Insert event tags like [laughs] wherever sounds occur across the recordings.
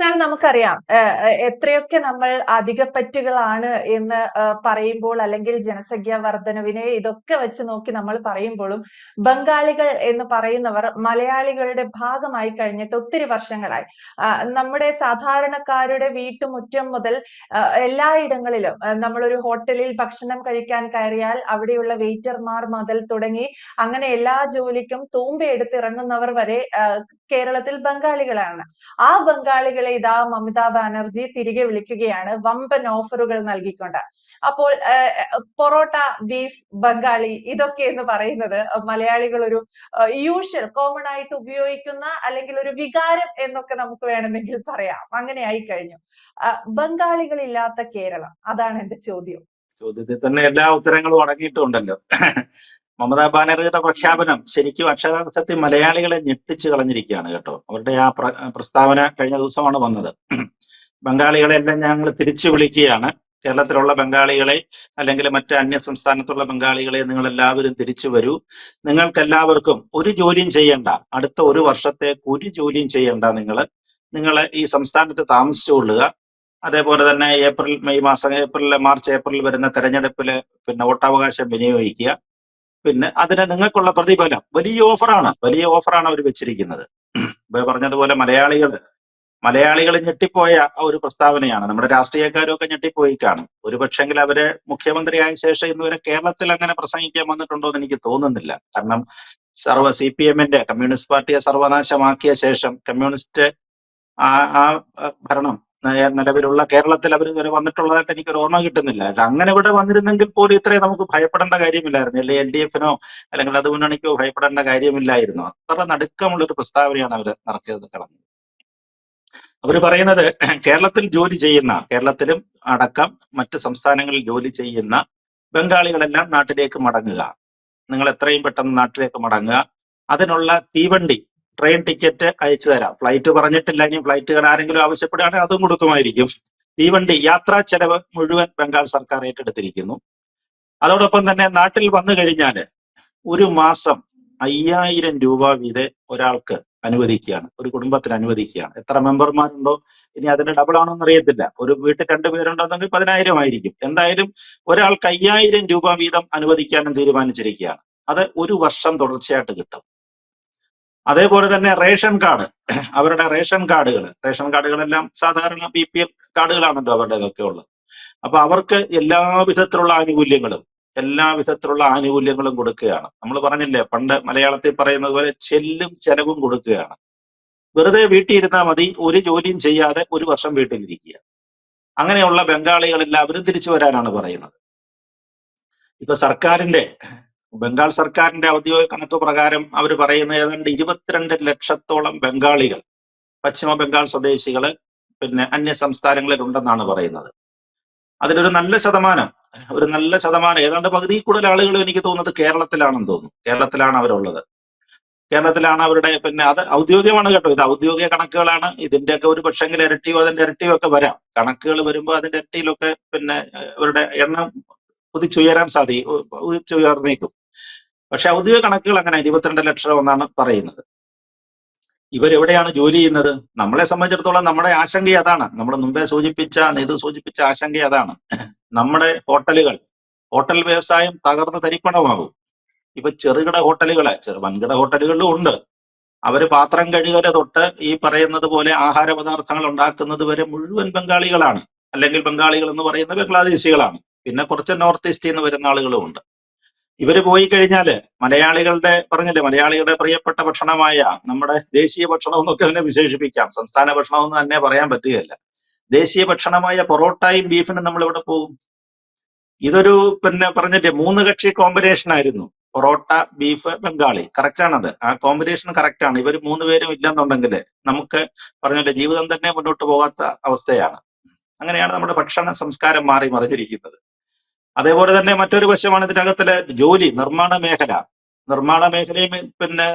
Sir നമുക്കറിയാം എത്രയൊക്കെ നമ്മൾ അധികപ്പറ്റുകളാണ് എന്ന് പറയുമ്പോൾ അല്ലെങ്കിൽ ജനസംഖ്യാ വർധനവിനെ ഇതൊക്കെ വെച്ച് നോക്കി നമ്മൾ പറയുമ്പോഴും ബംഗാളികൾ എന്ന് പറയുന്നവർ മലയാളികളുടെ ഭാഗമായി കഴിഞ്ഞിട്ട് ഒത്തിരി വർഷങ്ങളായി. നമ്മുടെ സാധാരണക്കാരുടെ വീട്ടുമുറ്റം മുതൽ എല്ലായിടങ്ങളിലും നമ്മളൊരു ഹോട്ടലിൽ ഭക്ഷണം കഴിക്കാൻ കയറിയാൽ അവിടെയുള്ള വെയിറ്റർമാർ മുതൽ തുടങ്ങി അങ്ങനെ എല്ലാ ജോലിക്കും തൂമ്പയെടുത്ത് ഇറങ്ങുന്നവർ വരെ കേരളത്തിൽ ബംഗാളികളാണ്. ആ ബംഗാളികളെ ഇതാ മമതാ ബാനർജി തിരികെ വിളിക്കുകയാണ് വമ്പൻ ഓഫറുകൾ നൽകിക്കൊണ്ട്. അപ്പോൾ പൊറോട്ട, ബീഫ്, ബംഗാളി ഇതൊക്കെ എന്ന് പറയുന്നത് മലയാളികൾ ഒരു യൂഷ്വൽ കോമൺ ആയിട്ട് ഉപയോഗിക്കുന്ന അല്ലെങ്കിൽ ഒരു വികാരം എന്നൊക്കെ നമുക്ക് വേണമെങ്കിൽ പറയാം. അങ്ങനെ ആയിക്കഴിഞ്ഞു. ബംഗാളികൾ ഇല്ലാത്ത കേരളം അതാണ് എന്റെ ചോദ്യം. ചോദ്യത്തിൽ തന്നെ എല്ലാ ഉത്തരങ്ങളും അടങ്ങിയിട്ടുണ്ടല്ലോ. മമതാ ബാനർജിയുടെ പ്രഖ്യാപനം ശരിക്കും അക്ഷരാർത്ഥത്തിൽ മലയാളികളെ ഞെട്ടിച്ചു കളഞ്ഞിരിക്കുകയാണ് കേട്ടോ. അവരുടെ ആ പ്രസ്താവന കഴിഞ്ഞ ദിവസമാണ് വന്നത്. ബംഗാളികളെല്ലാം ഞങ്ങൾ തിരിച്ചു വിളിക്കുകയാണ്. കേരളത്തിലുള്ള ബംഗാളികളെ അല്ലെങ്കിൽ മറ്റ് അന്യ സംസ്ഥാനത്തുള്ള ബംഗാളികളെ നിങ്ങൾ എല്ലാവരും തിരിച്ചു വരൂ. നിങ്ങൾക്കെല്ലാവർക്കും ഒരു ജോലിയും ചെയ്യണ്ട. അടുത്ത ഒരു വർഷത്തേക്ക് ഒരു ജോലിയും ചെയ്യണ്ട നിങ്ങൾ നിങ്ങൾ ഈ സംസ്ഥാനത്ത് താമസിച്ചുകൊള്ളുക. അതേപോലെ തന്നെ ഏപ്രിൽ മെയ് മാസം ഏപ്രിൽ മാർച്ച് ഏപ്രിൽ വരുന്ന തെരഞ്ഞെടുപ്പിൽ പിന്നെ വോട്ടവകാശം വിനിയോഗിക്കുക. പിന്നെ അതിന് നിങ്ങൾക്കുള്ള പ്രതിഫലം വലിയ ഓഫറാണ്. വലിയ ഓഫറാണ് അവർ വെച്ചിരിക്കുന്നത്. പറഞ്ഞതുപോലെ മലയാളികൾ മലയാളികൾ ഞെട്ടിപ്പോയ ഒരു പ്രസ്താവനയാണ്. നമ്മുടെ രാഷ്ട്രീയക്കാരും ഒക്കെ ഞെട്ടിപ്പോയി കാണും. ഒരുപക്ഷെങ്കിൽ അവർ മുഖ്യമന്ത്രിയായ ശേഷം ഇന്നുവരെ കേരളത്തിൽ അങ്ങനെ പ്രസംഗിക്കാൻ വന്നിട്ടുണ്ടോ എന്ന് എനിക്ക് തോന്നുന്നില്ല. കാരണം സർവ സി പി എമ്മിന്റെ കമ്മ്യൂണിസ്റ്റ് പാർട്ടിയെ സർവനാശമാക്കിയ ശേഷം കമ്മ്യൂണിസ്റ്റ് ആ ആ ഭരണം നിലവിലുള്ള കേരളത്തിൽ അവർ ഇതുവരെ വന്നിട്ടുള്ളതായിട്ട് എനിക്കൊരു ഓർമ്മ കിട്ടുന്നില്ല. അങ്ങനെ ഇവിടെ വന്നിരുന്നെങ്കിൽ പോലും ഇത്രയും നമുക്ക് ഭയപ്പെടേണ്ട കാര്യമില്ലായിരുന്നു. അല്ലെങ്കിൽ എൽ ഡി എഫിനോ അല്ലെങ്കിൽ അത് മുന്നണിക്കോ ഭയപ്പെടേണ്ട കാര്യമില്ലായിരുന്നു. അത്ര നടുക്കമുള്ള ഒരു പ്രസ്താവനയാണ് അവർ നടത്തിയത് കളഞ്ഞത്. അവർ പറയുന്നത് കേരളത്തിൽ ജോലി ചെയ്യുന്ന കേരളത്തിലും അടക്കം മറ്റ് സംസ്ഥാനങ്ങളിൽ ജോലി ചെയ്യുന്ന ബംഗാളികളെല്ലാം നാട്ടിലേക്ക് മടങ്ങുക. നിങ്ങൾ എത്രയും പെട്ടെന്ന് നാട്ടിലേക്ക് മടങ്ങുക. അതിനുള്ള തീവണ്ടി ട്രെയിൻ ടിക്കറ്റ് അയച്ചു തരാം. ഫ്ലൈറ്റ് പറഞ്ഞിട്ടില്ല. ഇനി ഫ്ലൈറ്റുകൾ ആരെങ്കിലും ആവശ്യപ്പെടുകയാണെങ്കിൽ അതും കൊടുക്കുമായിരിക്കും. തീവണ്ടി യാത്രാ ചെലവ് മുഴുവൻ ബംഗാൾ സർക്കാർ ഏറ്റെടുത്തിരിക്കുന്നു. അതോടൊപ്പം തന്നെ നാട്ടിൽ വന്നു കഴിഞ്ഞാൽ ഒരു മാസം അയ്യായിരം രൂപ വീതെ ഒരാൾക്ക് അനുവദിക്കുകയാണ്. ഒരു കുടുംബത്തിന് അനുവദിക്കുകയാണ്. എത്ര മെമ്പർമാരുണ്ടോ ഇനി അതിന്റെ ഡബിൾ ആണോ എന്ന് അറിയത്തില്ല. ഒരു വീട്ടിൽ രണ്ടുപേരുണ്ടെന്നെങ്കിൽ പതിനായിരം ആയിരിക്കും. എന്തായാലും ഒരാൾക്ക് അയ്യായിരം രൂപ വീതം അനുവദിക്കാനും തീരുമാനിച്ചിരിക്കുകയാണ്. അത് ഒരു വർഷം തുടർച്ചയായിട്ട് കിട്ടും. അതേപോലെ തന്നെ റേഷൻ കാർഡ് അവരുടെ റേഷൻ കാർഡുകൾ റേഷൻ കാർഡുകളെല്ലാം സാധാരണ ബി പി എൽ കാർഡുകളാണല്ലോ അവരുടെയൊക്കെ ഉള്ളത്. അപ്പൊ അവർക്ക് എല്ലാവിധത്തിലുള്ള ആനുകൂല്യങ്ങളും എല്ലാവിധത്തിലുള്ള ആനുകൂല്യങ്ങളും കൊടുക്കുകയാണ്. നമ്മൾ പറഞ്ഞില്ലേ പണ്ട് മലയാളത്തിൽ പറയുന്നത് പോലെ ചെല്ലും ചെലവും കൊടുക്കുകയാണ്. വെറുതെ വീട്ടിൽ ഇരുന്നാൽ മതി ഒരു ജോലിയും ചെയ്യാതെ ഒരു വർഷം വീട്ടിലിരിക്കുക. അങ്ങനെയുള്ള ബംഗാളികൾ എല്ലാവരും തിരിച്ചു വരാനാണ് പറയുന്നത്. ഇപ്പൊ സർക്കാരിന്റെ ബംഗാൾ സർക്കാരിന്റെ ഔദ്യോഗിക കണക്ക് പ്രകാരം അവർ പറയുന്ന ഏതാണ്ട് ഇരുപത്തിരണ്ട് ലക്ഷത്തോളം ബംഗാളികൾ പശ്ചിമ ബംഗാൾ സ്വദേശികൾ പിന്നെ അന്യ സംസ്ഥാനങ്ങളിൽ ഉണ്ടെന്നാണ് പറയുന്നത്. അതിലൊരു നല്ല ശതമാനം ഒരു നല്ല ശതമാനം ഏതാണ്ട് പകുതി കൂടുതൽ ആളുകൾ എനിക്ക് തോന്നുന്നത് കേരളത്തിലാണെന്ന് തോന്നുന്നു. കേരളത്തിലാണ് അവരുള്ളത്. കേരളത്തിലാണ് അവരുടെ പിന്നെ അത് ഔദ്യോഗികമാണ് കേട്ടോ. ഇത് ഔദ്യോഗിക കണക്കുകളാണ്. ഇതിന്റെയൊക്കെ ഒരു പക്ഷെങ്കിൽ ഇരട്ടിയോ അതിന്റെ ഇരട്ടിയോ ഒക്കെ വരാം. കണക്കുകൾ വരുമ്പോൾ അതിന്റെ ഇരട്ടിയിലൊക്കെ പിന്നെ അവരുടെ എണ്ണം കുതിച്ചുയരാൻ സാധിക്കും കുതിച്ചുയർന്നേക്കും. പക്ഷെ ഔദ്യോഗിക കണക്കുകൾ അങ്ങനെ ഇരുപത്തിരണ്ട് ലക്ഷം എന്നാണ് പറയുന്നത്. ഇവരെവിടെയാണ് ജോലി ചെയ്യുന്നത്? നമ്മളെ സംബന്ധിച്ചിടത്തോളം നമ്മുടെ ആശങ്ക അതാണ്. നമ്മൾ മുമ്പേ സൂചിപ്പിച്ച ഇത് സൂചിപ്പിച്ച ആശങ്ക അതാണ്. നമ്മുടെ ഹോട്ടലുകൾ ഹോട്ടൽ വ്യവസായം തകർന്ന് തരിപ്പണമാകും. ഇപ്പൊ ചെറുകിട ഹോട്ടലുകൾ ചെറു വൻകിട ഹോട്ടലുകളിലും ഉണ്ട്. അവർ പാത്രം കഴുകല തൊട്ട് ഈ പറയുന്നത് പോലെ ആഹാര പദാർത്ഥങ്ങൾ ഉണ്ടാക്കുന്നത് വരെ മുഴുവൻ ബംഗാളികളാണ്. അല്ലെങ്കിൽ ബംഗാളികൾ എന്ന് പറയുന്ന ബംഗ്ലാദേശികളാണ്. പിന്നെ കുറച്ച് നോർത്ത് ഈസ്റ്റിൽ നിന്ന് വരുന്ന ആളുകളും ഉണ്ട്. ഇവർ പോയി കഴിഞ്ഞാൽ മലയാളികളുടെ പറഞ്ഞില്ലേ മലയാളികളുടെ പ്രിയപ്പെട്ട ഭക്ഷണമായ നമ്മുടെ ദേശീയ ഭക്ഷണം എന്നൊക്കെ അതിനെ വിശേഷിപ്പിക്കാം. സംസ്ഥാന ഭക്ഷണം എന്ന് തന്നെ പറയാൻ പറ്റുകയല്ല ദേശീയ ഭക്ഷണമായ പൊറോട്ടയും ബീഫിനും നമ്മൾ ഇവിടെ പോകും? ഇതൊരു പിന്നെ പറഞ്ഞിട്ട് മൂന്ന് കക്ഷി കോമ്പിനേഷൻ ആയിരുന്നു. പൊറോട്ട, ബീഫ്, ബംഗാളി. കറക്റ്റ് ആണത്. ആ കോമ്പിനേഷൻ കറക്റ്റ് ആണ്. ഇവർ മൂന്ന് പേരും ഇല്ലെന്നുണ്ടെങ്കിൽ നമുക്ക് പറഞ്ഞില്ലേ ജീവിതം തന്നെ മുന്നോട്ട് പോകാത്ത അവസ്ഥയാണ്. അങ്ങനെയാണ് നമ്മുടെ ഭക്ഷണ സംസ്കാരം മാറി മറിഞ്ഞിരിക്കുന്നത്. അതേപോലെ തന്നെ മറ്റൊരു വശമാണ് ഇതിനകത്തിലെ ജോലി നിർമ്മാണ മേഖല. നിർമ്മാണ മേഖലയും പിന്നെ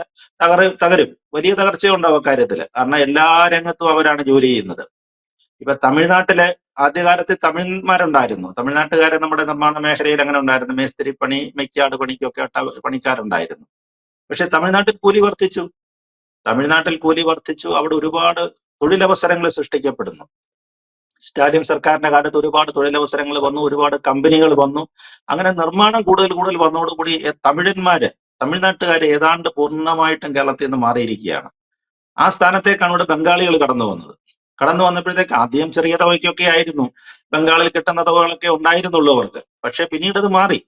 തകർ തകരും. വലിയ തകർച്ചയുണ്ടാവും അക്കാര്യത്തിൽ. കാരണം എല്ലാ രംഗത്തും അവരാണ് ജോലി ചെയ്യുന്നത്. ഇപ്പൊ തമിഴ്നാട്ടിലെ ആദ്യകാലത്ത് തമിഴ്മാരുണ്ടായിരുന്നു തമിഴ്നാട്ടുകാരെ നമ്മുടെ നിർമ്മാണ മേഖലയിൽ അങ്ങനെ ഉണ്ടായിരുന്നു. മേസ്തിരി പണി, മെക്കാട് പണിക്കൊക്കെ പണിക്കാരുണ്ടായിരുന്നു. പക്ഷെ തമിഴ്നാട്ടിൽ കൂലി വർദ്ധിച്ചു. തമിഴ്നാട്ടിൽ കൂലി വർദ്ധിച്ചു. അവിടെ ഒരുപാട് തൊഴിലവസരങ്ങൾ സൃഷ്ടിക്കപ്പെടുന്നു സ്റ്റാലിൻ സർക്കാരിന്റെ കാലത്ത് ഒരുപാട് തൊഴിലവസരങ്ങൾ വന്നു ഒരുപാട് കമ്പനികൾ വന്നു. അങ്ങനെ നിർമ്മാണം കൂടുതൽ കൂടുതൽ വന്നതോടുകൂടി തമിഴന്മാര് തമിഴ്നാട്ടുകാര് ഏതാണ്ട് പൂർണമായിട്ടും കേരളത്തിൽ നിന്ന് മാറിയിരിക്കുകയാണ്. ആ സ്ഥാനത്തേക്കാണ് ഇവിടെ ബംഗാളികൾ കടന്നു വന്നത്. കടന്നു വന്നപ്പോഴത്തേക്ക് ആദ്യം ചെറിയ തുകയ്ക്കൊക്കെ ആയിരുന്നു. ബംഗാളിൽ കിട്ടുന്ന തുകകളൊക്കെ ഉണ്ടായിരുന്നുള്ളൂ അവർക്ക്. പക്ഷെ പിന്നീട് അത് മാറി.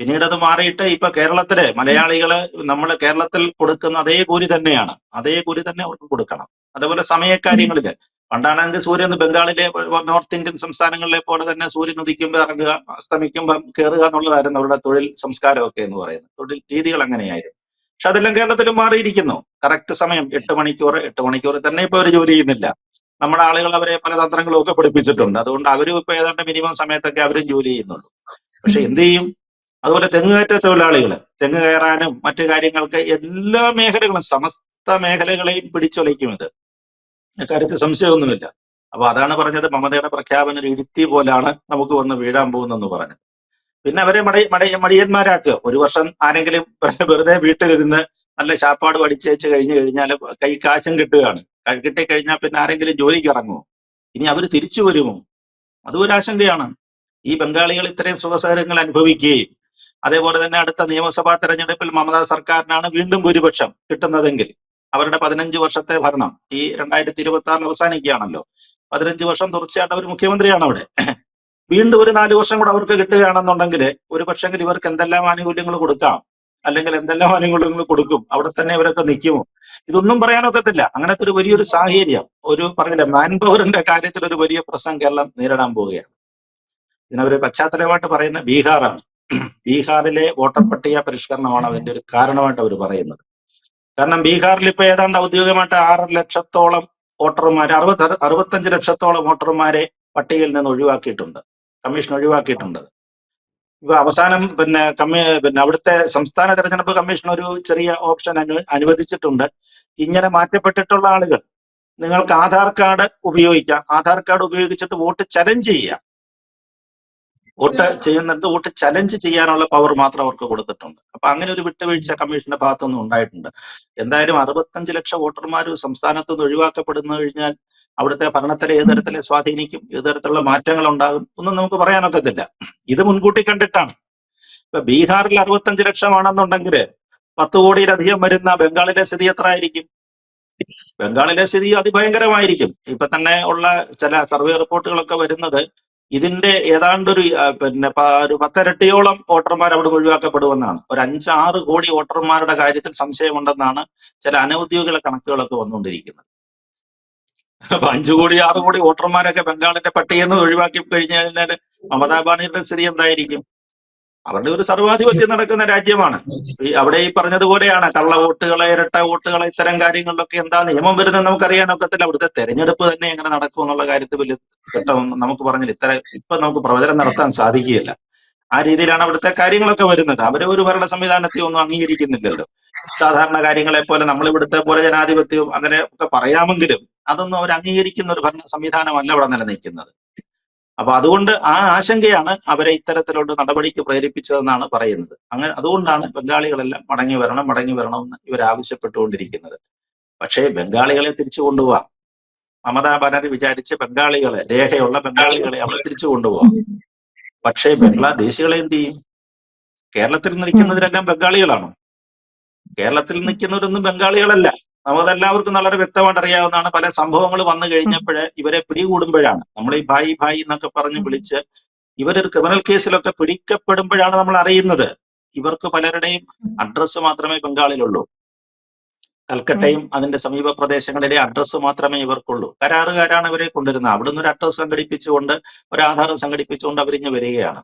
പിന്നീട് അത് മാറിയിട്ട് ഇപ്പൊ കേരളത്തിലെ മലയാളികൾ നമ്മൾ കേരളത്തിൽ കൊടുക്കുന്ന അതേ കൂലി തന്നെയാണ്. അതേ കൂലി തന്നെ അവർക്ക് കൊടുക്കണം. അതുപോലെ സമയക്കാര്യങ്ങളിൽ പണ്ടാണെങ്കിൽ സൂര്യൻ ബംഗാളിലെ നോർത്ത് ഇന്ത്യൻ സംസ്ഥാനങ്ങളിലെ പോലെ തന്നെ സൂര്യൻ ഉദിക്കുമ്പോൾ ഇറങ്ങുക അസ്തമിക്കുമ്പോൾ കയറുക എന്നുള്ളതായിരുന്നു അവരുടെ തൊഴിൽ സംസ്കാരമൊക്കെ എന്ന് പറയുന്നത്. തൊഴിൽ രീതികൾ അങ്ങനെയായിരുന്നു. പക്ഷെ അതെല്ലാം കേരളത്തിൽ മാറിയിരിക്കുന്നു. കറക്റ്റ് സമയം എട്ട് മണിക്കൂർ എട്ട് മണിക്കൂർ തന്നെ ഇപ്പൊ അവർ ജോലി ചെയ്യുന്നില്ല. നമ്മുടെ ആളുകൾ അവരെ പല തന്ത്രങ്ങളും ഒക്കെ പഠിപ്പിച്ചിട്ടുണ്ട്. അതുകൊണ്ട് അവരും ഇപ്പൊ ഏതാണ്ട് മിനിമം സമയത്തൊക്കെ അവരും ജോലി ചെയ്യുന്നുണ്ട് പക്ഷെ എന്ത് ചെയ്യും? അതുപോലെ തെങ്ങുകയറ്റ തൊഴിലാളികൾ തെങ്ങ് കയറാനും മറ്റു കാര്യങ്ങൾക്ക് എല്ലാ മേഖലകളും സമസ്ത മേഖലകളെയും പിടിച്ചൊളിക്കും ഇത്. കാര്യത്തിൽ സംശയമൊന്നുമില്ല. അപ്പൊ അതാണ് പറഞ്ഞത് മമതയുടെ പ്രഖ്യാപന ഒരു ഇടുത്തി പോലാണ് നമുക്ക് വന്ന് വീഴാൻ പോകുന്നെന്ന് പറഞ്ഞത്. പിന്നെ അവരെ മടി മടി മടിയന്മാരാക്കുക. ഒരു വർഷം ആരെങ്കിലും [laughs] വെറുതെ വീട്ടിലിരുന്ന് നല്ല ശാപ്പാട് പഠിച്ചേച്ച് കഴിഞ്ഞു കഴിഞ്ഞാൽ കൈ കാശം കിട്ടുകയാണ്. കിട്ടി കിട്ടിക്കഴിഞ്ഞാൽ പിന്നെ ആരെങ്കിലും ജോലിക്ക് ഇറങ്ങുമോ? ഇനി അവർ തിരിച്ചു വരുമോ? അതും ഒരു ആശങ്കയാണ്. ഈ ബംഗാളികൾ ഇത്രയും സുഖസഹരങ്ങൾ അനുഭവിക്കുകയും അതേപോലെ തന്നെ അടുത്ത നിയമസഭാ തെരഞ്ഞെടുപ്പിൽ മമതാ സർക്കാരിനാണ് വീണ്ടും ഭൂരിപക്ഷം കിട്ടുന്നതെങ്കിൽ അവരുടെ പതിനഞ്ച് വർഷത്തെ ഭരണം ഈ രണ്ടായിരത്തി ഇരുപത്തി ആറിൽ അവസാനിക്കുകയാണല്ലോ. പതിനഞ്ച് വർഷം തുടർച്ചയായിട്ട് അവർ മുഖ്യമന്ത്രിയാണ് അവിടെ. വീണ്ടും ഒരു നാല് വർഷം കൂടെ അവർക്ക് കിട്ടുകയാണെന്നുണ്ടെങ്കിൽ ഒരു പക്ഷെങ്കിൽ ഇവർക്ക് എന്തെല്ലാം ആനുകൂല്യങ്ങൾ കൊടുക്കാം അല്ലെങ്കിൽ എന്തെല്ലാം ആനുകൂല്യങ്ങൾ കൊടുക്കും അവിടെ തന്നെ ഇവരൊക്കെ നിൽക്കുമോ? ഇതൊന്നും പറയാനൊക്കത്തില്ല അങ്ങനത്തെ ഒരു വലിയൊരു സാഹചര്യം ഒരു പറയില്ല മാൻ പവറിന്റെ കാര്യത്തിൽ ഒരു വലിയ പ്രശ്നം കേരളം നേരിടാൻ പോവുകയാണ്. ഇതിനവര് പശ്ചാത്തലമായിട്ട് പറയുന്ന ബീഹാറാണ്. ബീഹാറിലെ വോട്ടർ പട്ടിക പരിഷ്കരണമാണ് അതിന്റെ ഒരു കാരണമായിട്ട് അവർ പറയുന്നത്. കാരണം ബീഹാറിൽ ഇപ്പൊ ഏതാണ്ട് ഔദ്യോഗികമായിട്ട് ആറ് ലക്ഷത്തോളം വോട്ടർമാരെ അറുപത് അറുപത്തഞ്ച് ലക്ഷത്തോളം വോട്ടർമാരെ പട്ടികയിൽ നിന്ന് ഒഴിവാക്കിയിട്ടുണ്ട്. കമ്മീഷൻ ഒഴിവാക്കിയിട്ടുണ്ട്. ഇപ്പൊ അവസാനം പിന്നെ കമ്മി പിന്നെ അവിടുത്തെ സംസ്ഥാന തെരഞ്ഞെടുപ്പ് കമ്മീഷൻ ഒരു ചെറിയ ഓപ്ഷൻ അനു അനുവദിച്ചിട്ടുണ്ട്. ഇങ്ങനെ മാറ്റപ്പെട്ടിട്ടുള്ള ആളുകൾ നിങ്ങൾക്ക് ആധാർ കാർഡ് ഉപയോഗിക്കാം. ആധാർ കാർഡ് ഉപയോഗിച്ചിട്ട് വോട്ട് ചലഞ്ച് ചെയ്യാം. വോട്ട് ചെയ്യുന്നുണ്ട്. വോട്ട് ചലഞ്ച് ചെയ്യാനുള്ള പവർ മാത്രം അവർക്ക് കൊടുത്തിട്ടുണ്ട്. അപ്പൊ അങ്ങനെ ഒരു വിട്ടുവീഴ്ച കമ്മീഷന്റെ ഭാഗത്തുനിന്ന് ഉണ്ടായിട്ടുണ്ട്. എന്തായാലും അറുപത്തഞ്ച് ലക്ഷം വോട്ടർമാർ സംസ്ഥാനത്ത് നിന്ന് ഒഴിവാക്കപ്പെടുന്നു കഴിഞ്ഞാൽ അവിടുത്തെ ഭരണത്തിലെ ഏത് തരത്തിലെ സ്വാധീനിക്കും? ഏത് തരത്തിലുള്ള മാറ്റങ്ങൾ ഉണ്ടാകും ഒന്നും നമുക്ക് പറയാനൊക്കത്തില്ല. ഇത് മുൻകൂട്ടി കണ്ടിട്ടാണ്. ഇപ്പൊ ബീഹാറിൽ അറുപത്തഞ്ച് ലക്ഷമാണെന്നുണ്ടെങ്കിൽ പത്ത് കോടിയിലധികം വരുന്ന ബംഗാളിലെ സ്ഥിതി എത്ര ആയിരിക്കും ബംഗാളിലെ സ്ഥിതി അതിഭയങ്കരമായിരിക്കും. ഇപ്പൊ തന്നെ ഉള്ള ചില സർവേ റിപ്പോർട്ടുകളൊക്കെ വരുന്നത് ഇതിന്റെ ഏതാണ്ടൊരു ഒരു പിന്നെ ഒരു പത്തരട്ടിയോളം വോട്ടർമാർ അവിടെ ഒഴിവാക്കപ്പെടുമെന്നാണ്. ഒരു അഞ്ചാറ് കോടി വോട്ടർമാരുടെ കാര്യത്തിൽ സംശയമുണ്ടെന്നാണ് ചില അനൌദ്യോഗിക കണക്കുകളൊക്കെ വന്നുകൊണ്ടിരിക്കുന്നത്. അപ്പൊ അഞ്ചു കോടി ആറു കോടി വോട്ടർമാരൊക്കെ ബംഗാളിന്റെ പട്ടികയിൽ നിന്ന് ഒഴിവാക്കി കഴിഞ്ഞു കഴിഞ്ഞാൽ മമതാ ബാനർജിയുടെ സ്ഥിതി എന്തായിരിക്കും? അവരുടെ ഒരു സർവാധിപത്യം നടക്കുന്ന രാജ്യമാണ്. ഈ അവിടെ ഈ പറഞ്ഞതുപോലെയാണ് കള്ള വോട്ടുകളെ ഇരട്ട വോട്ടുകളെ ഇത്തരം കാര്യങ്ങളിലൊക്കെ എന്താ നിയമം വരുന്നത് നമുക്കറിയാനൊക്കത്തില്ല അവിടുത്തെ തെരഞ്ഞെടുപ്പ് തന്നെ എങ്ങനെ നടക്കും എന്നുള്ള കാര്യത്തിൽ വലിയ നമുക്ക് പറഞ്ഞില്ല. ഇത്ര ഇപ്പൊ നമുക്ക് പ്രവചനം നടത്താൻ സാധിക്കുകയില്ല. ആ രീതിയിലാണ് അവിടുത്തെ കാര്യങ്ങളൊക്കെ വരുന്നത്. അവരെ ഒരു ഭരണ സംവിധാനത്തെ ഒന്നും അംഗീകരിക്കുന്നില്ലല്ലോ. സാധാരണ കാര്യങ്ങളെ പോലെ നമ്മൾ ഇവിടുത്തെ പോലെ ജനാധിപത്യവും അങ്ങനെ ഒക്കെ പറയാമെങ്കിലും അതൊന്നും അവർ അംഗീകരിക്കുന്ന ഒരു ഭരണ സംവിധാനമല്ല അവിടെ നിലനിൽക്കുന്നത്. അപ്പൊ അതുകൊണ്ട് ആ ആശങ്കയാണ് അവരെ ഇത്തരത്തിലുള്ള നടപടിക്ക് പ്രേരിപ്പിച്ചതെന്നാണ് പറയുന്നത്. അങ്ങനെ അതുകൊണ്ടാണ് ബംഗാളികളെല്ലാം മടങ്ങി വരണം മടങ്ങി വരണമെന്ന് ഇവർ ആവശ്യപ്പെട്ടുകൊണ്ടിരിക്കുന്നത്. പക്ഷേ ബംഗാളികളെ തിരിച്ചു കൊണ്ടുപോവാം. മമതാ ബാനർജി വിചാരിച്ച് ബംഗാളികളെ രേഖയുള്ള ബംഗാളികളെ അവിടെ തിരിച്ചു കൊണ്ടുപോവാം. പക്ഷേ ബംഗ്ലാദേശികളെ എന്ത് ചെയ്യും? കേരളത്തിൽ നിൽക്കുന്നവരെല്ലാം ബംഗാളികളാണോ. കേരളത്തിൽ നിൽക്കുന്നവരൊന്നും ബംഗാളികളല്ല. നമുക്കെല്ലാവർക്കും വളരെ വ്യക്തമായിട്ട് അറിയാവുന്നതാണ് പല സംഭവങ്ങൾ വന്നു കഴിഞ്ഞപ്പോൾ ഇവരെ പിടികൂടുമ്പോഴാണ്. നമ്മൾ ഈ ഭായി ഭായി എന്നൊക്കെ പറഞ്ഞ് വിളിച്ച് ഇവരൊരു ക്രിമിനൽ കേസിലൊക്കെ പിടിക്കപ്പെടുമ്പോഴാണ് നമ്മൾ അറിയുന്നത്. ഇവർക്ക് പലരുടെയും അഡ്രസ്സ് മാത്രമേ ബംഗാളിലുള്ളൂ. കൽക്കട്ടയും അതിന്റെ സമീപ പ്രദേശങ്ങളിലെ അഡ്രസ്സ് മാത്രമേ ഇവർക്കുള്ളൂ. കരാറുകാരാണ് ഇവരെ കൊണ്ടുവരുന്നത്. അവിടുന്ന് ഒരു അഡ്രസ്സ് സംഘടിപ്പിച്ചുകൊണ്ട് ഒരു ആധാരം സംഘടിപ്പിച്ചുകൊണ്ട് അവരിഞ്ഞ് വരികയാണ്.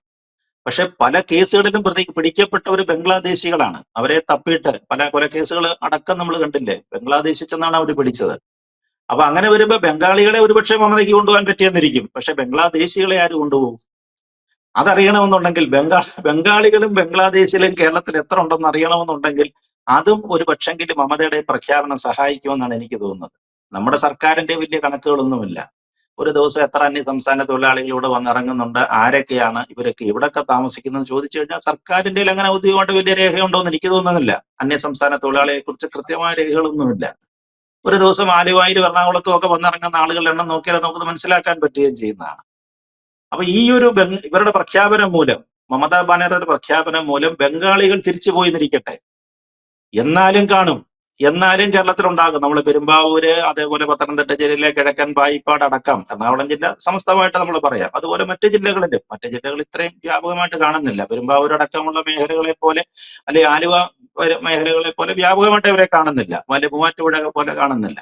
പക്ഷെ പല കേസുകളിലും പ്രതി പിടിക്കപ്പെട്ടവർ ബംഗ്ലാദേശികളാണ്. അവരെ തപ്പിയിട്ട് പല കൊലക്കേസുകൾ അടക്കം നമ്മൾ കണ്ടില്ലേ? ബംഗ്ലാദേശിൽ ചെന്നാണ് അവർ പിടിച്ചത്. അപ്പൊ അങ്ങനെ വരുമ്പോ ബംഗാളികളെ ഒരുപക്ഷെ മമതയ്ക്ക് കൊണ്ടുപോകാൻ പറ്റിയെന്നിരിക്കും. പക്ഷെ ബംഗ്ലാദേശികളെ ആര് കൊണ്ടുപോകും? അതറിയണമെന്നുണ്ടെങ്കിൽ ബംഗാൾ ബംഗാളികളും ബംഗ്ലാദേശിലും കേരളത്തിൽ എത്ര ഉണ്ടെന്ന് അറിയണമെന്നുണ്ടെങ്കിൽ അതും ഒരു പക്ഷെങ്കിൽ മമതയുടെ പ്രഖ്യാപനം സഹായിക്കുമെന്നാണ് എനിക്ക് തോന്നുന്നത്. നമ്മുടെ സർക്കാരിന്റെ വലിയ കണക്കുകളൊന്നുമില്ല. ഒരു ദിവസം എത്ര അന്യ സംസ്ഥാന തൊഴിലാളികൾ ഇവിടെ വന്നിറങ്ങുന്നുണ്ട്? ആരൊക്കെയാണ് ഇവരൊക്കെ ഇവിടൊക്കെ താമസിക്കുന്നത്? ചോദിച്ചു കഴിഞ്ഞാൽ സർക്കാരിന്റെ അങ്ങനെ ഔദ്യോഗികമായിട്ട് വലിയ രേഖയുണ്ടോ എന്ന് എനിക്ക് തോന്നുന്നില്ല. അന്യ സംസ്ഥാന തൊഴിലാളിയെ കുറിച്ച് കൃത്യമായ രേഖകളൊന്നുമില്ല. ഒരു ദിവസം ആലുവായിലും എറണാകുളത്തും ഒക്കെ വന്നിറങ്ങുന്ന ആളുകളുടെ എണ്ണം നോക്കിയാൽ നമുക്ക് മനസ്സിലാക്കാൻ പറ്റുകയും ചെയ്യുന്നതാണ്. അപ്പൊ ഈ ഒരു ഇവരുടെ പ്രഖ്യാപനം മൂലം മമതാ ബാനർജിയുടെ പ്രഖ്യാപനം മൂലം ബംഗാളികൾ തിരിച്ചു പോയി എന്നാലും കാണും എന്നാലും കേരളത്തിലുണ്ടാകും. നമ്മൾ പെരുമ്പാവൂര് അതേപോലെ പത്തനംതിട്ട ജില്ലയിലെ കിഴക്കൻ പായിപ്പാട് അടക്കം എറണാകുളം ജില്ല സമസ്തമായിട്ട് നമ്മൾ പറയാം. അതുപോലെ മറ്റ് ജില്ലകളിലും. മറ്റ് ജില്ലകൾ ഇത്രയും വ്യാപകമായിട്ട് കാണുന്നില്ല. പെരുമ്പാവൂർ അടക്കമുള്ള മേഖലകളെ പോലെ അല്ലെ ആലുവ മേഖലകളെ പോലെ വ്യാപകമായിട്ട് അവരെ കാണുന്നില്ല. വലിയ മൂവാറ്റുപുഴ പോലെ കാണുന്നില്ല.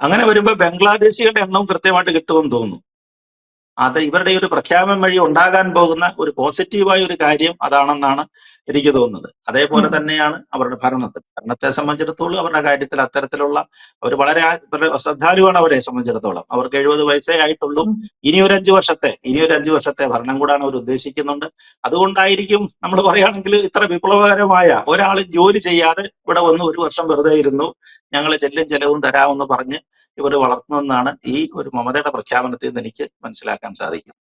അങ്ങനെ വരുമ്പോൾ ബംഗ്ലാദേശികളുടെ എണ്ണവും കൃത്യമായിട്ട് കിട്ടുമെന്ന് തോന്നുന്നു. അത് ഇവരുടെ ഒരു പ്രഖ്യാപനം വഴി ഉണ്ടാകാൻ പോകുന്ന ഒരു പോസിറ്റീവായ ഒരു കാര്യം അതാണെന്നാണ് എനിക്ക് തോന്നുന്നത്. അതേപോലെ തന്നെയാണ് അവരുടെ ഭരണത്തിൽ. ഭരണത്തെ സംബന്ധിച്ചിടത്തോളം അവരുടെ കാര്യത്തിൽ അത്തരത്തിലുള്ള അവർ വളരെ ശ്രദ്ധാലുവാണ് അവരെ സംബന്ധിച്ചിടത്തോളം. അവർക്ക് എഴുപത് വയസ്സേ ആയിട്ടുള്ളൂ. ഇനി ഒരു അഞ്ചു വർഷത്തെ ഇനി ഒരു അഞ്ചു വർഷത്തെ ഭരണം കൂടാണ് അവർ ഉദ്ദേശിക്കുന്നുണ്ട്. അതുകൊണ്ടായിരിക്കും നമ്മൾ പറയുകയാണെങ്കിൽ ഇത്ര വിപ്ലവകരമായ ഒരാൾ ജോലി ചെയ്യാതെ ഇവിടെ വന്ന് ഒരു വർഷം വെറുതെ ഇരുന്നു. ഞങ്ങൾ ചെല്ലും ചെലവും തരാമെന്ന് പറഞ്ഞ് ഇവർ വളർത്തുന്നതെന്നാണ് ഈ ഒരു മമതയുടെ പ്രഖ്യാപനത്തിൽ നിന്ന് എനിക്ക് മനസ്സിലാക്കാൻ സാധിക്കും Yes.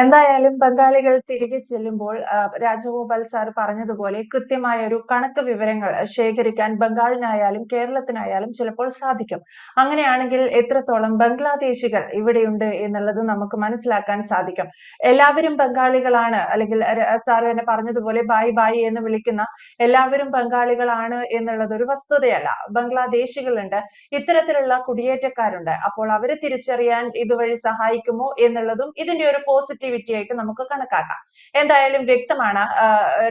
എന്തായാലും ബംഗാളികൾ തിരികെ ചെല്ലുമ്പോൾ രാജഗോപാൽ സാർ പറഞ്ഞതുപോലെ കൃത്യമായ ഒരു കണക്ക് വിവരങ്ങൾ ശേഖരിക്കാൻ ബംഗാളിനായാലും കേരളത്തിനായാലും ചിലപ്പോൾ സാധിക്കും. അങ്ങനെയാണെങ്കിൽ എത്രത്തോളം ബംഗ്ലാദേശികൾ ഇവിടെയുണ്ട് എന്നുള്ളത് നമുക്ക് മനസ്സിലാക്കാൻ സാധിക്കും. എല്ലാവരും ബംഗാളികളാണ് അല്ലെങ്കിൽ സാർ തന്നെ പറഞ്ഞതുപോലെ ബായ് ബായ് എന്ന് വിളിക്കുന്ന എല്ലാവരും ബംഗാളികളാണ് എന്നുള്ളത് ഒരു വസ്തുതയല്ല. ബംഗ്ലാദേശികളുണ്ട് ഇത്തരത്തിലുള്ള കുടിയേറ്റക്കാരുണ്ട്. അപ്പോൾ അവരെ തിരിച്ചറിയാൻ ഇതുവഴി സഹായിക്കുമോ എന്നുള്ളതും ഇതിന്റെ ഒരു പോസിറ്റിവിറ്റി ആയിട്ട് നമുക്ക് കണക്കാക്കാം. എന്തായാലും വ്യക്തമാണ്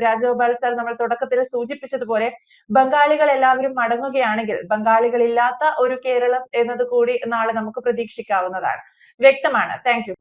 രാജഗോപാൽ സാർ നമ്മൾ തുടക്കത്തിൽ സൂചിപ്പിച്ചതുപോലെ ബംഗാളികൾ എല്ലാവരും മടങ്ങുകയാണെങ്കിൽ ബംഗാളികളില്ലാത്ത ഒരു കേരളം എന്നത് കൂടി നാളെ നമുക്ക് പ്രതീക്ഷിക്കാവുന്നതാണ്. വ്യക്തമാണ്. താങ്ക്